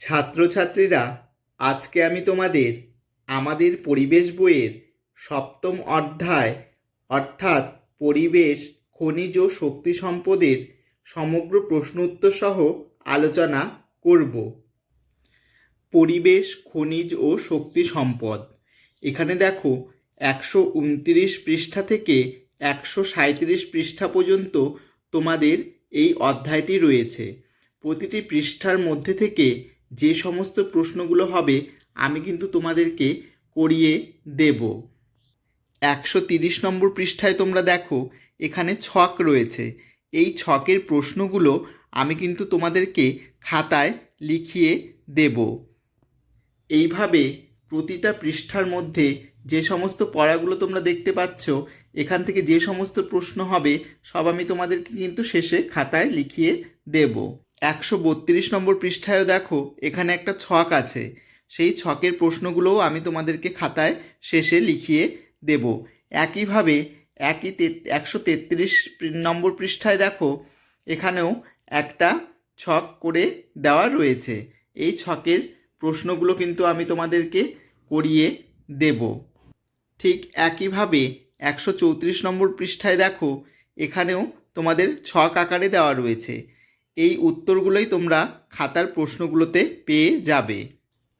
ছাত্রছাত্রীরা, আজকে আমি তোমাদের আমাদের পরিবেশ বইয়ের সপ্তম অধ্যায়, অর্থাৎ পরিবেশ, খনিজ ও শক্তি সম্পদের সমগ্র প্রশ্ন উত্তর সহ আলোচনা করব। পরিবেশ, খনিজ ও শক্তি সম্পদ। এখানে দেখো, একশো উনত্রিশ পৃষ্ঠা থেকে একশো সাঁত্রিশ পৃষ্ঠা পর্যন্ত তোমাদের এই অধ্যায়টি রয়েছে। প্রতিটি পৃষ্ঠার মধ্যে থেকে যে সমস্ত প্রশ্নগুলো হবে, আমি কিন্তু তোমাদেরকে করিয়ে দেব। একশো তিরিশ নম্বর পৃষ্ঠায় তোমরা দেখো, এখানে ছক রয়েছে। এই ছকের প্রশ্নগুলো আমি কিন্তু তোমাদেরকে খাতায় লিখিয়ে দেব। এইভাবে প্রতিটা পৃষ্ঠার মধ্যে যে সমস্ত পড়াগুলো তোমরা দেখতে পাচ্ছ, এখান থেকে যে সমস্ত প্রশ্ন হবে, সব আমি তোমাদেরকে কিন্তু শেষে খাতায় লিখিয়ে দেব। একশো বত্রিশ নম্বর পৃষ্ঠায়ও দেখো, এখানে একটা ছক আছে। সেই ছকের প্রশ্নগুলোও আমি তোমাদেরকে খাতায় শেষে লিখিয়ে দেব। একইভাবে একই একশো তেত্রিশ নম্বর পৃষ্ঠায় দেখো, এখানেও একটা ছক করে দেওয়া রয়েছে। এই ছকের প্রশ্নগুলো কিন্তু আমি তোমাদেরকে করিয়ে দেব। ঠিক একইভাবে একশো চৌত্রিশ নম্বর পৃষ্ঠায় দেখো, এখানেও তোমাদের ছক আকারে দেওয়া রয়েছে। এই উত্তরগুলোই তোমরা খাতার প্রশ্নগুলোতে পেয়ে যাবে।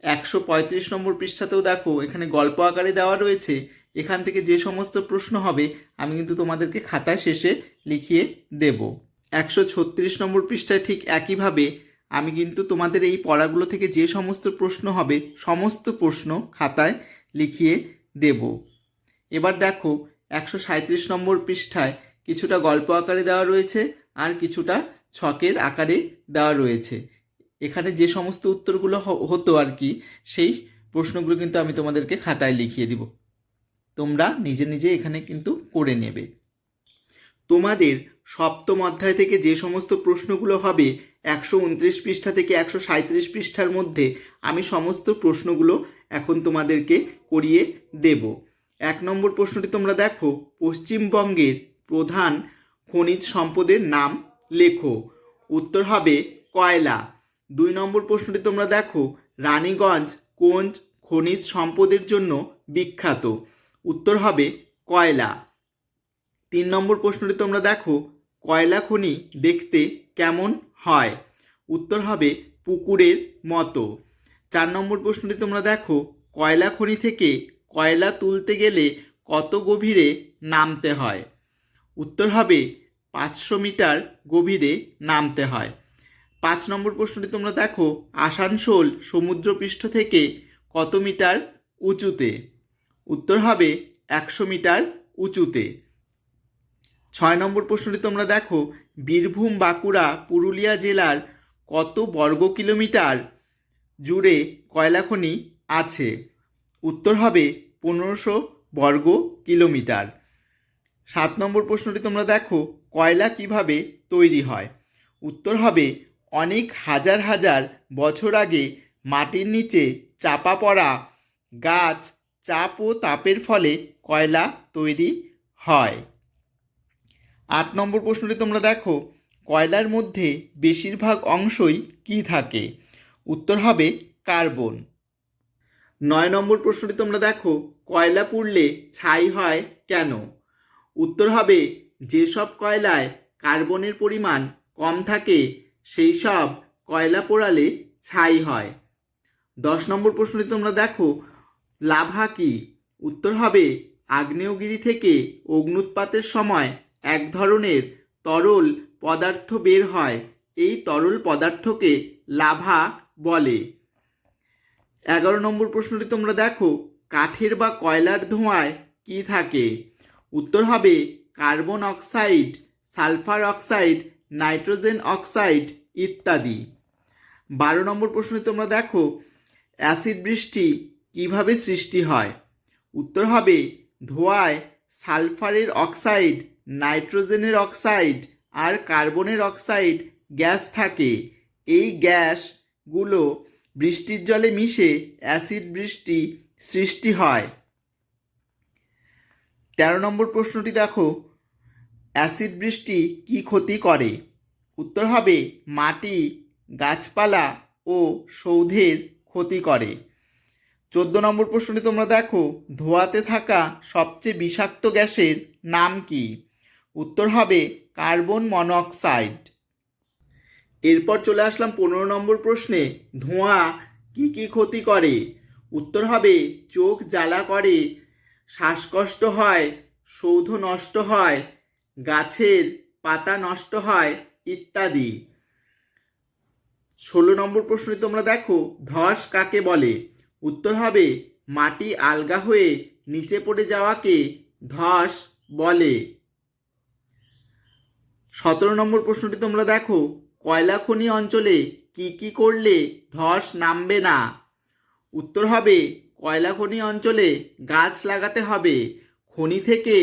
একশো পঁয়ত্রিশ নম্বর পৃষ্ঠাতেও দেখো, এখানে গল্প আকারে দেওয়া রয়েছে। এখান থেকে যে সমস্ত প্রশ্ন হবে, আমি কিন্তু তোমাদেরকে খাতা শেষে লিখিয়ে দেব। একশো ছত্রিশ নম্বর পৃষ্ঠায় ঠিক একইভাবে আমি কিন্তু তোমাদের এই পড়াগুলো থেকে যে সমস্ত প্রশ্ন হবে, সমস্ত প্রশ্ন খাতায় লিখিয়ে দেব। এবার দেখো, একশো সাঁত্রিশ নম্বর পৃষ্ঠায় কিছুটা গল্প আকারে দেওয়া রয়েছে আর কিছুটা ছকের আকারে দেওয়া রয়েছে। এখানে যে সমস্ত উত্তরগুলো হতো আর কি, সেই প্রশ্নগুলো কিন্তু আমি তোমাদেরকে খাতায় লিখিয়ে দিব। তোমরা নিজে নিজে এখানে কিন্তু করে নেবে। তোমাদের সপ্তম অধ্যায় থেকে যে সমস্ত প্রশ্নগুলো হবে, একশো উনত্রিশ পৃষ্ঠা থেকে একশো সাঁত্রিশ পৃষ্ঠার মধ্যে আমি সমস্ত প্রশ্নগুলো এখন তোমাদেরকে করিয়ে দেব। এক নম্বর প্রশ্নটি তোমরা দেখো, পশ্চিমবঙ্গের প্রধান খনিজ সম্পদের নাম লেখো। উত্তর হবে কয়লা। দুই নম্বর প্রশ্নটি তোমরা দেখো, রানীগঞ্জ কোন খনিজ সম্পদের জন্য বিখ্যাত? উত্তর হবে কয়লা। তিন নম্বর প্রশ্নটি তোমরা দেখো, কয়লা খনি দেখতে কেমন হয়? উত্তর হবে পুকুরের মতো। চার নম্বর প্রশ্নটি তোমরা দেখো, কয়লা খনি থেকে কয়লা তুলতে গেলে কত গভীরে নামতে হয়? উত্তর হবে পাঁচশো মিটার গভীরে নামতে হয়। পাঁচ নম্বর প্রশ্নটি তোমরা দেখো, আসানসোল সমুদ্রপৃষ্ঠ থেকে কত মিটার উঁচুতে? উত্তর হবে একশো মিটার উঁচুতে। ছয় নম্বর প্রশ্নটি তোমরা দেখো, বীরভূম, বাঁকুড়া, পুরুলিয়া জেলার কত বর্গ কিলোমিটার জুড়ে কয়লা খনি আছে? উত্তর হবে পনেরোশো বর্গ কিলোমিটার। সাত নম্বর প্রশ্নটি তোমরা দেখো, কয়লা কীভাবে তৈরি হয়? উত্তর হবে, অনেক হাজার হাজার বছর আগে মাটির নিচে চাপা পড়া গাছ চাপ ও তাপের ফলে কয়লা তৈরি হয়। আট নম্বর প্রশ্নটি তোমরা দেখো, কয়লার মধ্যে বেশিরভাগ অংশই কি থাকে? উত্তর হবে, কার্বন। নয় নম্বর প্রশ্নটি তোমরা দেখো, কয়লা পুড়লে ছাই হয় কেন? উত্তর হবে, যেসব কয়লায় কার্বনের পরিমাণ কম থাকে সেই সব কয়লা পোড়ালে ছাই হয়। দশ নম্বর প্রশ্নটি তোমরা দেখো, লাভা কি? উত্তর হবে, আগ্নেয়গিরি থেকে অগ্নুৎপাতের সময় এক ধরনের তরল পদার্থ বের হয়, এই তরল পদার্থকে লাভা বলে। এগারো নম্বর প্রশ্নটি তোমরা দেখো, কাঠের বা কয়লার ধোঁয়ায় কি থাকে? উত্তর হবে carbon oxide, sulphur oxide, nitrogen oxide ইত্যাদি। বারো নম্বর প্রশ্নে তোমরা দেখো, অ্যাসিড বৃষ্টি কীভাবে সৃষ্টি হয়? উত্তর হবে ধোঁয়ায় সালফারের অক্সাইড, নাইট্রোজেনের অক্সাইড আর কার্বনের অক্সাইড গ্যাস থাকে। এই গ্যাসগুলো বৃষ্টির জলে মিশে অ্যাসিড বৃষ্টি সৃষ্টি হয়। তেরো নম্বর প্রশ্নটি দেখো। অ্যাসিড বৃষ্টি কি ক্ষতি করে? উত্তর হবে, মাটি, গাছপালা ও সৌধের ক্ষতি করে। চোদ্দ নম্বর প্রশ্নটি তোমরা দেখো, ধোঁয়াতে থাকা সবচেয়ে বিষাক্ত গ্যাসের নাম কি? উত্তর হবে, কার্বন মনোক্সাইড। এরপর চলে আসলাম পনেরো নম্বর প্রশ্নে, ধোঁয়া কি কি ক্ষতি করে? উত্তর হবে, চোখ জ্বালা করে শ্বাসকষ্ট হয়, সৌধ নষ্ট হয়, গাছের পাতা নষ্ট হয় ইত্যাদি। ষোলো নম্বর প্রশ্নে তোমরা দেখো, ধস কাকে বলে? উত্তর হবে, মাটি আলগা হয়ে নিচে পড়ে যাওয়াকে ধস বলে। সতেরো নম্বর প্রশ্নটি তোমরা দেখো, কয়লা খনি অঞ্চলে কি কি করলে ধস নামবে না? উত্তর হবে কয়লা খনি অঞ্চলে গাছ লাগাতে হবে। খনি থেকে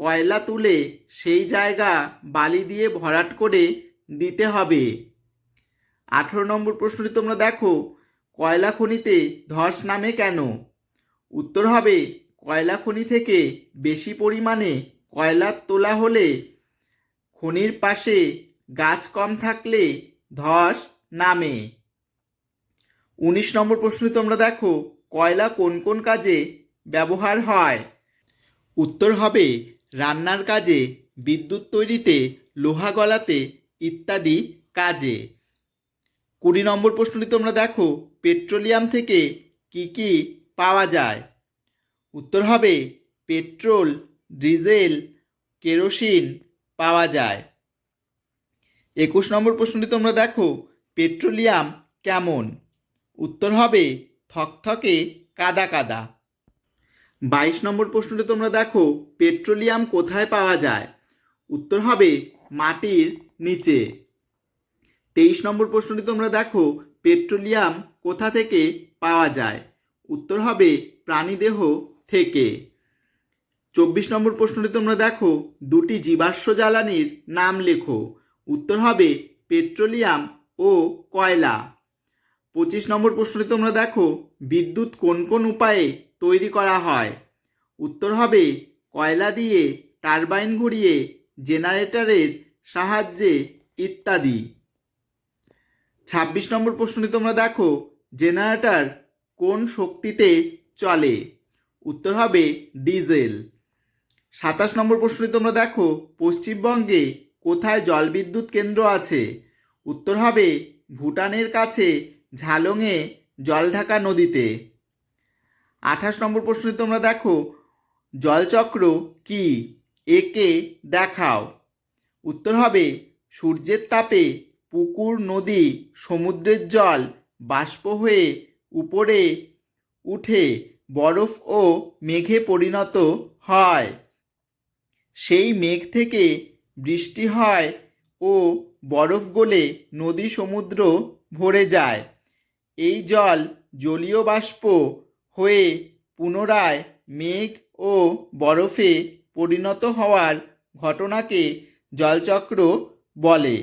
কয়লা তুলে সেই জায়গা বালি দিয়ে ভরাট করে দিতে হবে। আঠেরো নম্বর প্রশ্নটি তোমরা দেখো, কয়লা খনিতে ধস নামে কেন? উত্তর হবে, কয়লা খনি থেকে বেশি পরিমাণে কয়লা তোলা হলে খনির পাশে গাছ কম থাকলে ধস নামে। উনিশ নম্বর প্রশ্নে তোমরা দেখো কয়লা কোন কোন কাজে ব্যবহার হয়? উত্তর হবে, রান্নার কাজে, বিদ্যুৎ তৈরিতে, লোহা গলাতে ইত্যাদি কাজে। কুড়ি নম্বর প্রশ্নটি তোমরা দেখো, পেট্রোলিয়াম থেকে কি কি পাওয়া যায়? উত্তর হবে, পেট্রোল, ডিজেল, কেরোসিন পাওয়া যায়। একুশ নম্বর প্রশ্নটি তোমরা দেখো, পেট্রোলিয়াম কেমন? উত্তর হবে থকথকে কাদা কাদা। বাইশ নম্বর প্রশ্নটি তোমরা দেখো, পেট্রোলিয়াম কোথায় পাওয়া যায়? উত্তর হবে মাটির নিচে। তেইশ নম্বর প্রশ্নটি তোমরা দেখো, পেট্রোলিয়াম কোথা থেকে পাওয়া যায়? উত্তর হবে প্রাণীদেহ থেকে। চব্বিশ নম্বর প্রশ্নটি তোমরা দেখো, দুটি জীবাশ্ম জ্বালানির নাম লেখো। উত্তর হবে পেট্রোলিয়াম ও কয়লা। পঁচিশ নম্বর প্রশ্নটি তোমরা দেখো, বিদ্যুৎ কোন কোন উপায়ে তৈরি করা হয়? উত্তর হবে, কয়লা দিয়ে টারবাইন ঘুরিয়ে জেনারেটরের সাহায্যে ইত্যাদি। ছাব্বিশ নম্বর প্রশ্নটি তোমরা দেখো, জেনারেটর কোন শক্তিতে চলে? উত্তর হবে, ডিজেল। সাতাশ নম্বর প্রশ্নটি তোমরা দেখো, পশ্চিমবঙ্গে কোথায় জলবিদ্যুৎ কেন্দ্র আছে? উত্তর হবে, ভুটানের কাছে ঝালংয়ে জলঢাকা নদীতে। আঠাশ নম্বর প্রশ্নে তোমরা দেখো, জলচক্র কি? একে দেখাও। উত্তর হবে, সূর্যের তাপে পুকুর, নদী, সমুদ্রের জল, বাষ্প হয়ে উপরে উঠে বরফ ও মেঘে পরিণত হয়। সেই মেঘ থেকে বৃষ্টি হয় ও বরফ গলে নদী সমুদ্র ভরে যায়। এই জল জলীয় বাষ্প হয়ে পুনরায় মেঘ ও বরফে পরিণত হওয়ার ঘটনাকে জলচক্র বলে।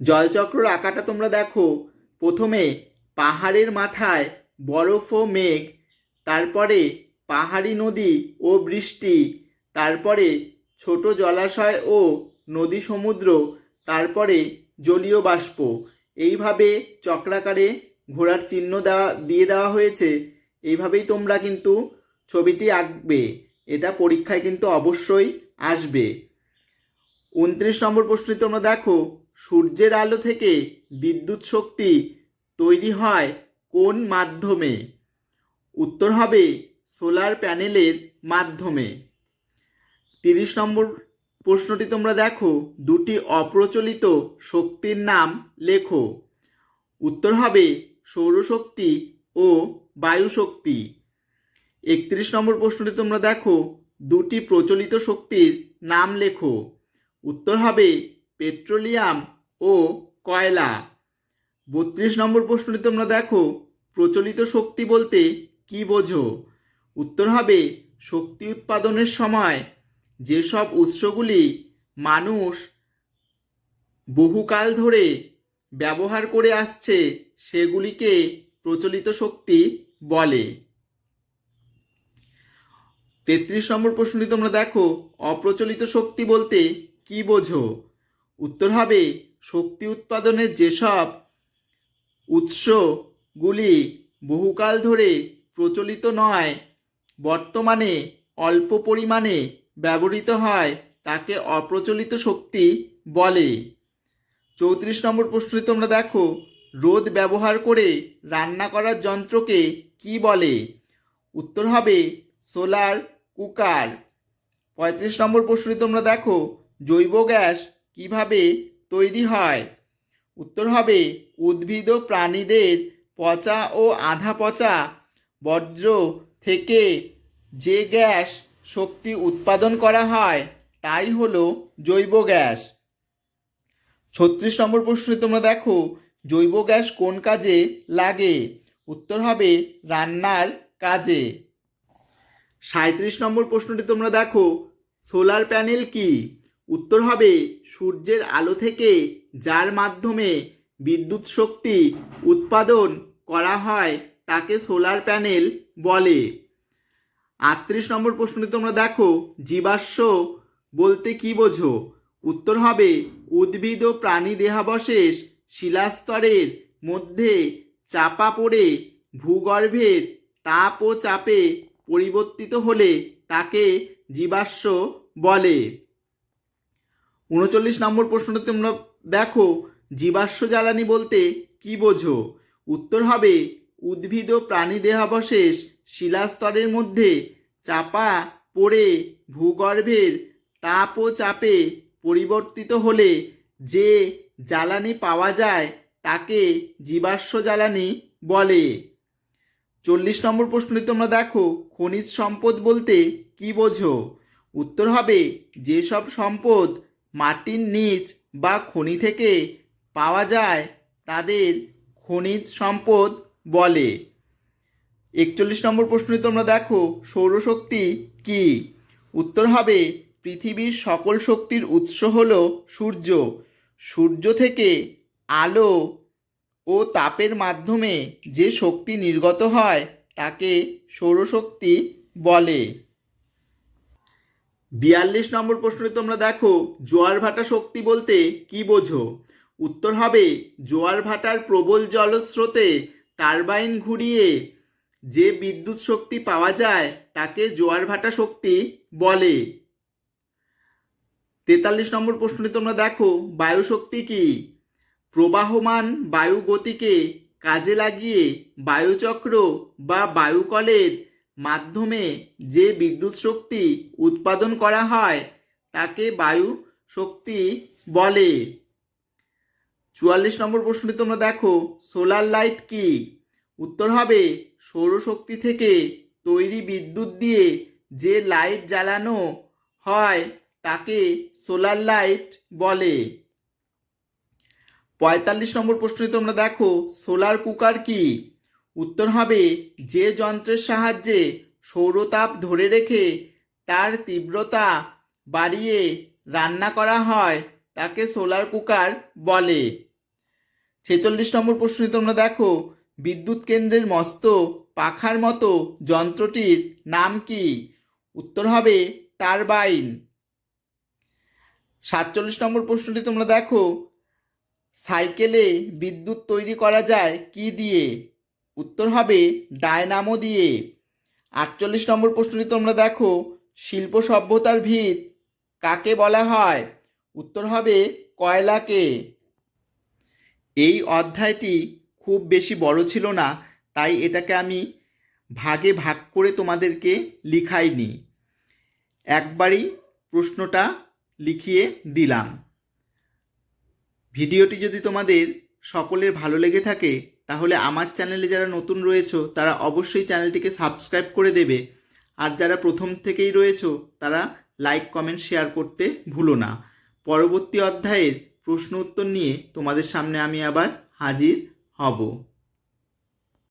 জলচক্রর আঁকাটা তোমরা দেখো। প্রথমে পাহাড়ের মাথায় বরফ ও মেঘ, তারপরে পাহাড়ি নদী ও বৃষ্টি, তারপরে ছোট জলাশয় ও নদী সমুদ্র, তারপরে জলীয় বাষ্প। এইভাবে চক্রাকারে ঘোড়ার চিহ্ন দেওয়া, দিয়ে দেওয়া হয়েছে, এইভাবেই তোমরা কিন্তু ছবিটি আঁকবে। এটা পরীক্ষায় কিন্তু অবশ্যই আসবে। উনত্রিশ নম্বর প্রশ্নে তোমরা দেখো। সূর্যের আলো থেকে বিদ্যুৎ শক্তি তৈরি হয় কোন মাধ্যমে? উত্তর হবে সোলার প্যানেলের মাধ্যমে। তিরিশ নম্বর প্রশ্নটি তোমরা দেখো। দুটি অপ্রচলিত শক্তির নাম লেখো। উত্তর হবে সৌরশক্তি ও বায়ুশক্তি। একত্রিশ নম্বর প্রশ্নটি তোমরা দেখো। দুটি প্রচলিত শক্তির নাম লেখো। উত্তর হবে পেট্রোলিয়াম ও কয়লা। বত্রিশ নম্বর প্রশ্নটি তোমরা দেখো। প্রচলিত শক্তি বলতে কি বোঝো? উত্তর হবে শক্তি উৎপাদনের সময় যেসব উৎসগুলি মানুষ বহুকাল ধরে ব্যবহার করে আসছে, সেগুলিকে প্রচলিত শক্তি বলে। তেত্রিশ নম্বর প্রশ্নটি তোমরা দেখো, অপ্রচলিত শক্তি বলতে কি বোঝো? উত্তর হবে, শক্তি উৎপাদনের যেসব উৎসগুলি বহুকাল ধরে প্রচলিত নয়, বর্তমানে অল্প পরিমাণে ব্যবহৃত হয়, তাকে অপ্রচলিত শক্তি বলে। চৌত্রিশ নম্বর প্রশ্নে তোমরা দেখো। রোদ ব্যবহার করে রান্না করার যন্ত্রকে কি বলে? উত্তর হবে, সোলার কুকার। পঁয়ত্রিশ নম্বর প্রশ্নে তোমরা দেখো। জৈব গ্যাস কীভাবে তৈরি হয়? উত্তর হবে, উদ্ভিদ ও প্রাণীদের পচা ও আধা পচা বর্জ্য থেকে যে গ্যাস শক্তি উৎপাদন করা হয়, তাই হলো জৈব গ্যাস। ছত্রিশ নম্বর প্রশ্নে তোমরা দেখো, জৈব গ্যাস কোন কাজে লাগে? উত্তর হবে, রান্নার কাজে। সাঁত্রিশ নম্বর প্রশ্নটি তোমরা দেখো, সোলার প্যানেল কি? উত্তর হবে, সূর্যের আলো থেকে যার মাধ্যমে বিদ্যুৎ শক্তি উৎপাদন করা হয়, তাকে সোলার প্যানেল বলে। আটত্রিশ নম্বর প্রশ্নটি তোমরা দেখো। জীবাশ্ম বলতে কি বোঝো? উত্তর হবে, উদ্ভিদ ও প্রাণী দেহাবশেষ শিলাস্তরের মধ্যে চাপা পড়ে ভূগর্ভের তাপ ও চাপে পরিবর্তিত হলে তাকে জীবাশ্ম বলে। উনচল্লিশ নম্বর প্রশ্নটা তোমরা দেখো, জীবাশ্ম জ্বালানি বলতে কি বোঝো? উত্তর হবে, উদ্ভিদ ও প্রাণী দেহাবশেষ শিলাস্তরের মধ্যে চাপা পড়ে ভূগর্ভের তাপ ও চাপে পরিবর্তিত হলে যে জ্বালানি পাওয়া যায় তাকে জীবাশ্ম জ্বালানি বলে। চল্লিশ নম্বর প্রশ্নে তোমরা দেখো, খনিজ সম্পদ বলতে কি বোঝো? উত্তর হবে, যেসব সম্পদ মাটির নিচ বা খনি থেকে পাওয়া যায়, তাদের খনিজ সম্পদ বলে। একচল্লিশ নম্বর প্রশ্নে তোমরা দেখো, সৌরশক্তি কি? উত্তর হবে, পৃথিবীর সকল শক্তির উৎস হল সূর্য। সূর্য থেকে আলো ও তাপের মাধ্যমে যে শক্তি নির্গত হয়, তাকে সৌরশক্তি বলে। বিয়াল্লিশ নম্বর প্রশ্নে তোমরা দেখো, জোয়ার ভাটা শক্তি বলতে কি বোঝো? উত্তর হবে, জোয়ার ভাটার প্রবল জলস্রোতে টারবাইন ঘুরিয়ে যে বিদ্যুৎ শক্তি পাওয়া যায়, তাকে জোয়ার ভাটা শক্তি বলে। তেতাল্লিশ নম্বর প্রশ্নে তোমরা দেখো বায়ু শক্তি কি? প্রবাহমান বায়ু গতিকে কাজে লাগিয়ে বায়ুচক্র বা বায়ুকলের মাধ্যমে যে বিদ্যুৎ শক্তি উৎপাদন করা হয়, তাকে বায়ু শক্তি বলে। চুয়াল্লিশ নম্বর প্রশ্নটি তোমরা দেখো, সোলার লাইট কি? উত্তর হবে, সৌরশক্তি থেকে তৈরি বিদ্যুৎ দিয়ে যে লাইট জ্বালানো হয় তাকে সোলার লাইট বলে। পঁয়তাল্লিশ নম্বর প্রশ্নে তোমরা দেখো, সোলার কুকার কি? উত্তর হবে, যে যন্ত্রের সাহায্যে সৌরতাপ ধরে রেখে তার তীব্রতা বাড়িয়ে রান্না করা হয়, তাকে সোলার কুকার বলে। ছেচল্লিশ নম্বর প্রশ্নে তোমরা দেখো বিদ্যুৎ কেন্দ্রের মস্ত পাখার মতো যন্ত্রটির নাম কি? উত্তর হবে টারবাইন। সাতচল্লিশ নম্বর প্রশ্নটি তোমরা দেখো। সাইকেলে বিদ্যুৎ তৈরি করা যায় কি দিয়ে? উত্তর হবে ডায়নামো দিয়ে। আটচল্লিশ নম্বর প্রশ্নটি তোমরা দেখো। শিল্প সভ্যতার ভিত কাকে বলা হয়? উত্তর হবে কয়লাকে। এই অধ্যায়টি খুব বেশি বড় ছিল না, তাই এটাকে আমি ভাগে ভাগ করে তোমাদেরকে লিখাইনি। একবারই প্রশ্নটা লিখিয়ে দিলাম। ভিডিওটি যদি তোমাদের সকলের ভালো লেগে থাকে, তাহলে আমার চ্যানেলে যারা নতুন রয়েছে, তারা অবশ্যই চ্যানেলটিকে সাবস্ক্রাইব করে দেবে। আর যারা প্রথম থেকেই রয়েছে, তারা লাইক, কমেন্ট, শেয়ার করতে ভুলো না। পরবর্তী অধ্যায়ের প্রশ্ন উত্তর নিয়ে তোমাদের সামনে আমি আবার হাজির হব